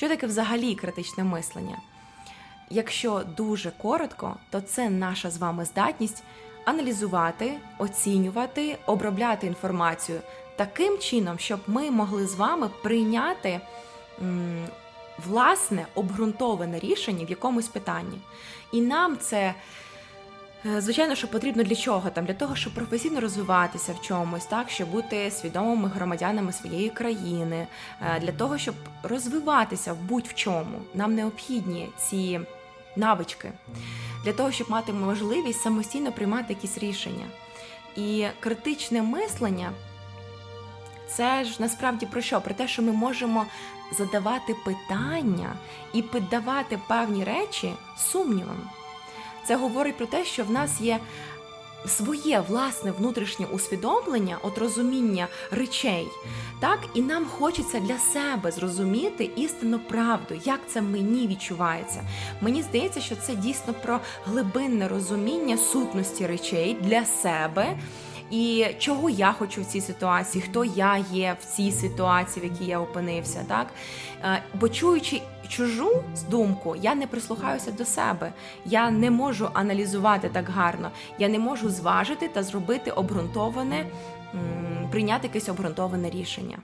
Що таке взагалі критичне мислення? Якщо дуже коротко, то це наша з вами здатність аналізувати, оцінювати, обробляти інформацію таким чином, щоб ми могли з вами прийняти власне обґрунтоване рішення в якомусь питанні. І нам це. Е, Звичайно, що потрібно для чого там? Для того, щоб професійно розвиватися в чомусь, так щоб бути свідомими громадянами своєї країни, е, для того, щоб розвиватися в будь-в чому, нам необхідні ці навички для того, щоб мати можливість самостійно приймати якісь рішення. І критичне мислення це ж насправді про що? Про те, що ми можемо задавати питання і піддавати певні речі сумнівам. Це говорить про те, що в нас є своє власне внутрішнє усвідомлення, от розуміння речей, так і нам хочеться для себе зрозуміти істинну правду, як це мені відчувається. Мені здається, що це дійсно про глибинне розуміння сутності речей для себе. І чого я хочу в цій ситуації, хто я є в цій ситуації, в якій я опинився, так Е, бо чуючи чужу думку, я не прислухаюся до себе. Я не можу аналізувати так гарно, я не можу зважити та зробити обґрунтоване, прийняти якесь обґрунтоване рішення.